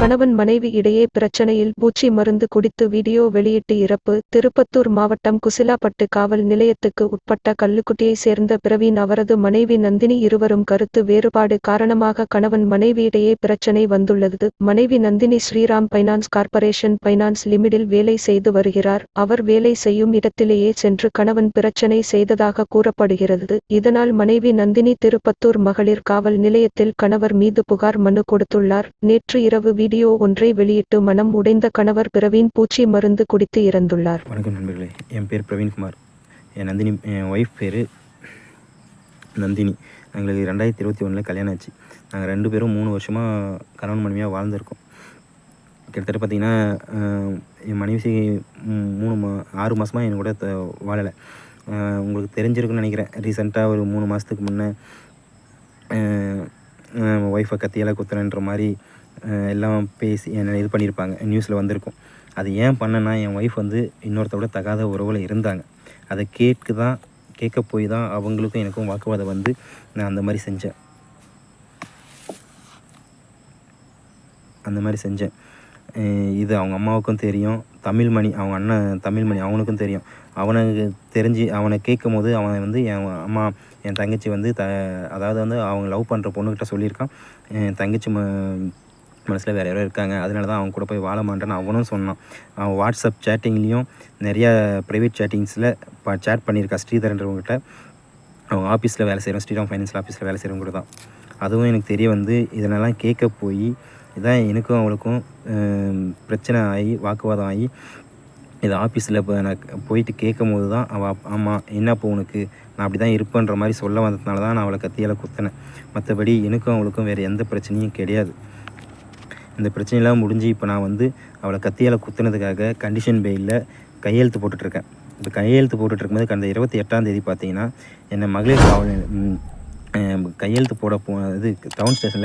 கணவன் மனைவி இடையே பிரச்சனையில் பூச்சி மருந்து குடித்து வீடியோ வெளியிட்டு இறப்பு. திருப்பத்தூர் மாவட்டம் குசிலாப்பட்டு காவல் நிலையத்துக்கு உட்பட்ட கல்லுக்குட்டியை சேர்ந்த பிரவீன் அவரது மனைவி நந்தினி இருவரும் கருத்து வேறுபாடு காரணமாக கணவன் மனைவி இடையே பிரச்சனை வந்துள்ளது. மனைவி Nandini Shriram finance corporation finance லிமிடில் வேலை செய்து வருகிறார். அவர் வேலை செய்யும் இடத்திலேயே சென்று கணவன் பிரச்சனை செய்ததாக கூறப்படுகிறது. இதனால் மனைவி நந்தினி திருப்பத்தூர் மகளிர் காவல் நிலையத்தில் கணவர் மீது புகார் மனு கொடுத்துள்ளார். நேற்று இரவு வீடியோ ஒன்றை வெளியிட்டு மனம் உடைந்த கணவர் பிரவீன் பூச்சி மருந்து குடித்து இறந்துள்ளார். வணக்கம் நண்பர்களே என் பேர் பிரவீன்குமார் என் நந்தினி என் ஒய்ஃப் பேர் நந்தினி. எங்களுக்கு ரெண்டாயிரத்தி இருபத்தி ஒன்றில் கல்யாணம் ஆச்சு. நாங்கள் ரெண்டு பேரும் மூணு வருஷமாக கணவன் மனைவியாக வாழ்ந்திருக்கோம். கிட்டத்தட்ட பார்த்திங்கன்னா என் மனைவி மூணு மா ஆறு மாதமாக என் கூட வாழலை. உங்களுக்கு தெரிஞ்சிருக்குன்னு நினைக்கிறேன். ரீசெண்டாக ஒரு மூணு மாதத்துக்கு முன்னே ஒய்ஃபை கத்தியால் குத்துறேன்ற மாதிரி எல்லாம் பேசி என்ன இது பண்ணியிருப்பாங்க நியூஸில் வந்திருக்கும். அது ஏன் பண்ணேன்னா என் ஒய்ஃப் வந்து இன்னொருத்தோட தகாத உறவில் இருந்தாங்க. அதை கேட்க தான் கேட்க போய் தான் அவங்களுக்கும் எனக்கும் வாக்குவாதம் வந்து நான் அந்த மாதிரி செஞ்சேன். அந்த மாதிரி செஞ்சேன். இது அவங்க அம்மாவுக்கும் தெரியும். தமிழ்மணி அவங்க அண்ணன் தமிழ்மணி அவனுக்கும் தெரியும். அவனுக்கு தெரிஞ்சு அவனை கேட்கும் போது அவன் வந்து என் அம்மா என் தங்கச்சி வந்து த அதாவது வந்து அவங்க லவ் பண்ணுற பொண்ணுக்கிட்ட சொல்லியிருக்கான். என் தங்கச்சி ம மனசில் வேறு யாரோ இருக்காங்க. அதனால தான் அவங்க கூட போய் வாழ மாட்டேன்னு அவனும் சொன்னான். அவன் வாட்ஸ்அப் சேட்டிங்லேயும் நிறையா ப்ரைவேட் சேட்டிங்ஸில் சேட் பண்ணியிருக்கா ஸ்ரீதரன்றவங்ககிட்ட. அவங்க ஆஃபீஸில் வேலை செய்கிறோம் ஸ்ரீராம் ஃபைனான்ஸில் ஆஃபீஸில் வேலை செய்கிறவங்க கூட தான். அதுவும் எனக்கு தெரிய வந்து இதனெல்லாம் கேட்க போய் இதான் எனக்கும் அவளுக்கும் பிரச்சனை ஆகி வாக்குவாதம் ஆகி இது ஆஃபீஸில் இப்போ நான் போயிட்டு கேட்கும் போது தான் அவள் ஆமாம் என்ன இப்போ உனக்கு? நான் அப்படி தான் இருப்பேன்ற மாதிரி சொல்ல வந்ததுனால தான் நான் அவளை கத்தியால் குத்தினேன். மற்றபடி எனக்கும் அவளுக்கும் வேறு எந்த பிரச்சனையும் கிடையாது. இந்த பிரச்சனையெல்லாம் முடிஞ்சு இப்போ நான் வந்து அவளை கத்தியால் குத்துனதுக்காக கண்டிஷன் பெயிலில் கையெழுத்து போட்டுட்ருக்கேன். இப்போ கையெழுத்து போட்டுட்டு இருக்கும்போது கடந்த இருபத்தி எட்டாம் தேதி பார்த்தீங்கன்னா என்னை மகளிர் காவல் கையெழுத்து போட போ இது டவுன் ஸ்டேஷனில்